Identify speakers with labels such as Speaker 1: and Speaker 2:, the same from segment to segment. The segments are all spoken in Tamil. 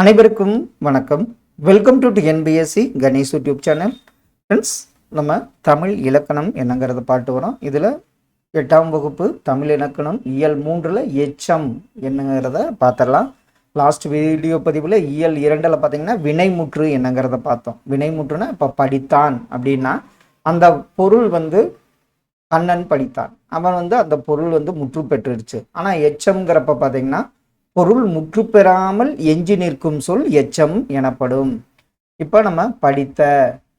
Speaker 1: அனைவருக்கும் வணக்கம். Welcome to NPSC Ganesh YouTube channel friends நம்ம தமிழ் இலக்கணம் என்னங்கிறத பாட்டு வரோம். இதில் எட்டாம் வகுப்பு தமிழ் இலக்கணம் இயல் மூன்றில் எச்சம் என்னங்கிறத பார்த்துடலாம் லாஸ்ட் வீடியோ பதிவில் இயல் இரண்டில் பார்த்தீங்கன்னா வினைமுற்று என்னங்கிறத பார்த்தோம். வினைமுற்றுனா இப்போ படித்தான் அப்படின்னா அந்த பொருள் வந்து கண்ணன் படித்தான். அவன் வந்து அந்த பொருள் வந்து முற்று பெற்றுருச்சு ஆனால் எச்சம்ங்கிறப்ப பார்த்தீங்கன்னா பொருள் முற்று பெறாமல் எஞ்சி நிற்கும் சொல் எச்சம் எனப்படும். இப்போ நம்ம படித்த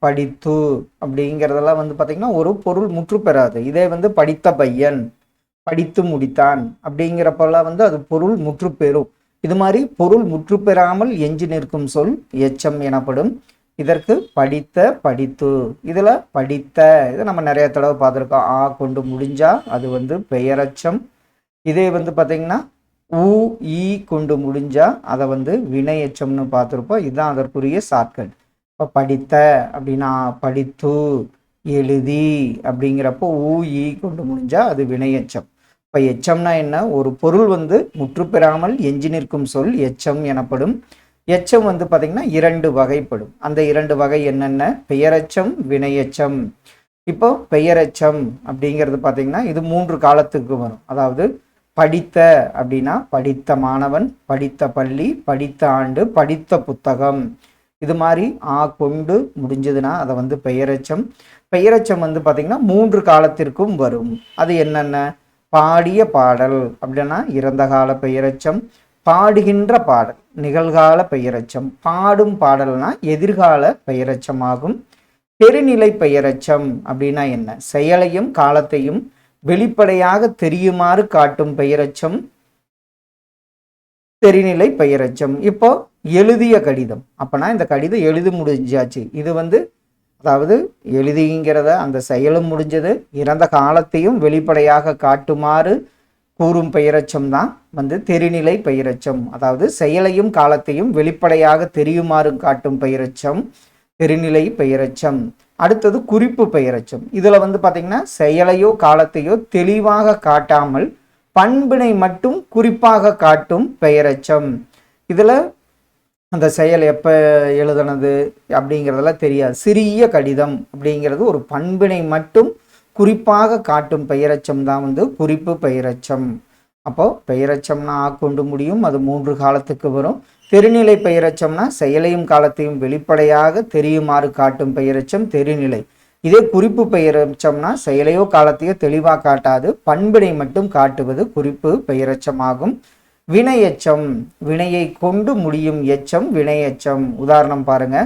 Speaker 1: படித்து அப்படிங்கிறதெல்லாம் வந்து பார்த்திங்கன்னா ஒரு பொருள் முற்று பெறாது இதே வந்து படித்த பையன் படித்து முடித்தான் அப்படிங்கிறப்பெல்லாம் வந்து அது பொருள் முற்று பெறும் இது மாதிரி பொருள் முற்று பெறாமல் எஞ்சி நிற்கும் சொல் எச்சம் எனப்படும். இதற்கு படித்த படித்து. இதில் படித்த இதை நம்ம நிறைய தடவை பார்த்துருக்கோம். ஆ கொண்டு முடிஞ்சால் அது வந்து பெயரச்சம். இதே வந்து பார்த்திங்கன்னா ஊ ஈ கொண்டு முடிஞ்சால் அதை வந்து வினையச்சம்னு பார்த்துருப்போம். இதுதான் அதற்குரிய ஷார்ட்கட் இப்போ படித்த அப்படின்னா படித்து எழுதி அப்படிங்கிறப்போ ஊ ஈ கொண்டு முடிஞ்சால் அது வினையச்சம். இப்போ எச்சம்னா என்ன? ஒரு பொருள் வந்து முற்று பெறாமல் எஞ்சி நிற்கும் சொல் எச்சம் எனப்படும். எச்சம் வந்து பார்த்திங்கன்னா இரண்டு வகைப்படும். அந்த இரண்டு வகை என்னென்ன? பெயரச்சம் வினையச்சம். இப்போ பெயரச்சம் அப்படிங்கிறது பார்த்திங்கன்னா இது மூன்று காலத்துக்கு வரும். அதாவது படித்த அப்படின்னா படித்த மாணவன் படித்த பள்ளி படித்த ஆண்டு படித்த புத்தகம். இது மாதிரி ஆ கொண்டு முடிஞ்சதுன்னா அதை வந்து பெயரச்சம். பெயரச்சம் வந்து பார்த்திங்கன்னா மூன்று காலத்திற்கும் வரும். அது என்னென்ன? பாடிய பாடல் அப்படின்னா இறந்த கால பெயரச்சம் பாடுகின்ற பாடல் நிகழ்கால பெயரச்சம். பாடும் பாடல்னா எதிர்கால பெயரச்சமாகும். பெருநிலை பெயரச்சம் அப்படின்னா என்ன? செயலையும் காலத்தையும் வெளிப்படையாக தெரியுமாறு காட்டும் பெயரச்சம் தெரிநிலை பெயரச்சம். இப்போ எழுதிய கடிதம். அப்போனா இந்த கடிதம் எழுதி முடிஞ்சாச்சு. இது வந்து அதாவது எழுதிங்கிறத அந்த செயலும் முடிஞ்சது. இறந்த காலத்தையும் வெளிப்படையாக காட்டுமாறு கூறும் பெயரச்சம் தான் வந்து தெரிநிலை பெயரச்சம். அதாவது செயலையும் காலத்தையும் வெளிப்படையாக தெரியுமாறு காட்டும் பெயரச்சம் தெரிநிலை பெயரச்சம். அடுத்தது குறிப்பு பெயரச்சம். இதில் வந்து பார்த்திங்கன்னா செயலையோ காலத்தையோ தெளிவாக காட்டாமல் பண்பினை மட்டும் குறிப்பாக காட்டும் பெயரச்சம். இதில் அந்த செயல் எப்போ எழுதுனது அப்படிங்கிறதெல்லாம் தெரியாது. சிறிய கடிதம் அப்படிங்கிறது ஒரு பண்பினை மட்டும் குறிப்பாக காட்டும் பெயரச்சம் தான் வந்து குறிப்பு பெயரச்சம். அப்போது பெயரச்சம்னா ஆ கொண்டு முடியும் அது மூன்று காலத்துக்கு வரும். தெருநிலை பெயரச்சம்னா செயலையும் காலத்தையும் வெளிப்படையாக தெரியுமாறு காட்டும் பெயரச்சம் தெருநிலை. இதே குறிப்பு பெயரச்சம்னா செயலையோ காலத்தையோ தெளிவாக காட்டாது பண்பினை மட்டும் காட்டுவது குறிப்பு பெயரச்சமாகும். வினையச்சம் வினையை கொண்டு முடியும் எச்சம் வினையச்சம். உதாரணம் பாருங்க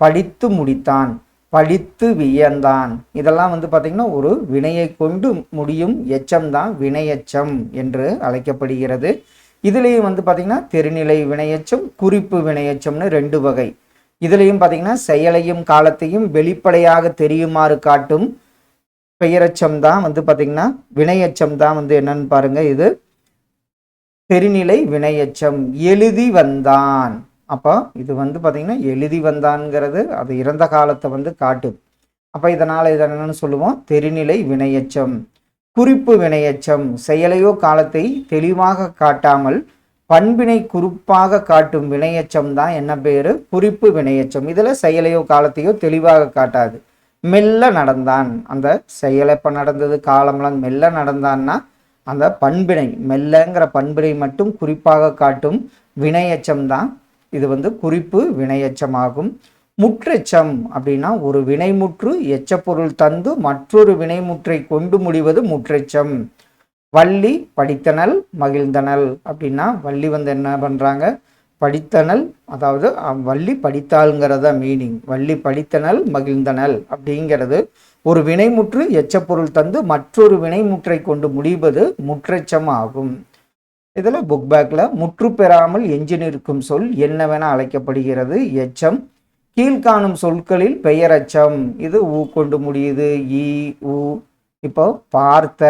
Speaker 1: படித்து முடித்தான். படித்து வியந்தான். இதெல்லாம் வந்து பார்த்திங்கன்னா ஒரு வினையை கொண்டு முடியும் எச்சம் தான் வினையச்சம் என்று அழைக்கப்படுகிறது. இதுலேயும் வந்து பார்த்திங்கன்னா தெருநிலை வினையச்சம் குறிப்பு வினையச்சம்னு ரெண்டு வகை. இதுலேயும் பார்த்திங்கன்னா செயலையும் காலத்தையும் வெளிப்படையாக தெரியுமாறு காட்டும் பெயரச்சம் தான் வந்து பார்த்திங்கன்னா வினையச்சம் தான் வந்து என்னன்னு பாருங்கள் இது. பெருநிலை வினையச்சம் எழுதி வந்தான். அப்போ இது வந்து பார்த்திங்கன்னா எழுதி வந்தான்ங்கிறது அது இறந்த காலத்தை வந்து காட்டுது அப்போ இதனால் இதை என்னென்னு சொல்லுவோம்? தெரிநிலை வினையச்சம். குறிப்பு வினையச்சம். செயலையோ காலத்தை தெளிவாக காட்டாமல் பண்பினை குறிப்பாக காட்டும் வினையச்சம் தான் என்ன பேர்? குறிப்பு வினையச்சம். இதில் செயலையோ காலத்தையோ தெளிவாக காட்டாது. மெல்ல நடந்தான். அந்த செயல் எப்போ நடந்தது? காலம்லாம் மெல்ல நடந்தான்னா அந்த பண்பினை மெல்லங்கிற பண்பினை மட்டும் குறிப்பாக காட்டும் வினையச்சம் தான் இது வந்து குறிப்பு வினையச்சமாகும். முற்றெச்சம் அப்படின்னா ஒரு வினைமுற்று எச்சப்பொருள் தந்து மற்றொரு வினைமுற்றை கொண்டு முடிவது முற்றெச்சம். வள்ளி படித்தனல் மகிழ்ந்தனல் அப்படின்னா வள்ளி வந்து என்ன பண்ணுறாங்க படித்தனல் அதாவது வள்ளி படித்தாளுங்கிறத மீனிங் வள்ளி படித்தனல் மகிழ்ந்தனல் அப்படிங்கிறது ஒரு வினைமுற்று எச்சப்பொருள் தந்து மற்றொரு வினைமுற்றை கொண்டு முடிவது முற்றெச்சம் ஆகும் இதில் புக் பேக்கில் முற்று பெறாமல் எஞ்சி நிற்கும் சொல் என்னவென அழைக்கப்படுகிறது? எச்சம். கீழ்காணும் சொற்களில் பெயரச்சம். இது ஊ கொண்டு முடியுது. ஈ ஊ இப்போ பார்த்த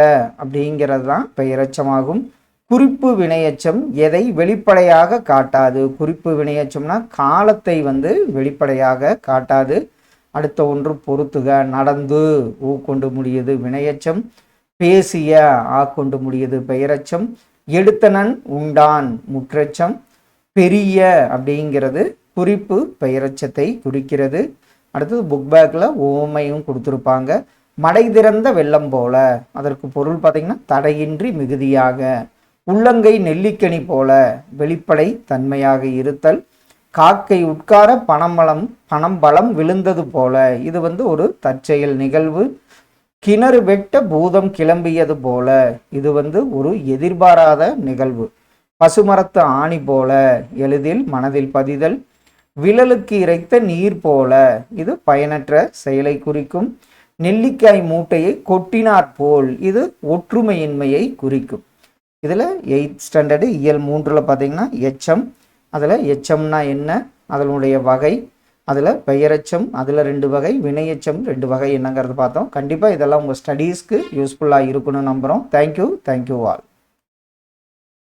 Speaker 1: அப்படிங்கிறது தான் பெயரச்சமாகும். குறிப்பு வினையச்சம் எதை வெளிப்படையாக காட்டாது? குறிப்பு வினையச்சம்னா காலத்தை வந்து வெளிப்படையாக காட்டாது. அடுத்த ஒன்று பொறுத்துக. நடந்து ஊ கொண்டு முடியுது. வினையச்சம். பேசிய ஆ கொண்டு முடியுது. பெயரச்சம். எடுத்தனன் உண்டான் முற்றச்சம். பெரிய அப்படிங்கிறது குறிப்பு பெயரச்சத்தை குறிக்கிறது. அடுத்தது புக் பேக்கில் ஓமையும் கொடுத்துருப்பாங்க. மடை திறந்த வெள்ளம் போல. அதற்கு பொருள் பார்த்திங்கன்னா தடையின்றி மிகுதியாக. உள்ளங்கை நெல்லிக்கனி போல. வெளிப்படை தன்மையாக இருத்தல். காக்கை உட்கார பணம்பலம் பணம் பலம் விழுந்தது போல. இது வந்து ஒரு தற்செயல் நிகழ்வு. கிணறு வெட்ட பூதம் கிளம்பியது போல. இது வந்து ஒரு எதிர்பாராத நிகழ்வு. பசுமரத்து ஆணி போல எளிதில் மனதில் பதிதல் விழலுக்கு இறைத்த நீர் போல. இது பயனற்ற செயலை குறிக்கும். நெல்லிக்காய் மூட்டையை கொட்டினாற் போல் இது ஒற்றுமையின்மையை குறிக்கும். இதில் எயித் ஸ்டாண்டர்டு இயல் மூன்றில் பார்த்தீங்கன்னா எச்சம் அதில் எச்சம்னா என்ன? அதனுடைய வகை அதில் பெயரெச்சம் அதில் ரெண்டு வகை வினையச்சம் ரெண்டு வகை என்னங்கிறது பார்த்தோம். கண்டிப்பாக இதெல்லாம் உங்கள் ஸ்டடீஸ்க்கு யூஸ்ஃபுல்லாக இருக்குன்னு நம்புகிறோம் தேங்க்யூ தேங்க்யூ ஆல்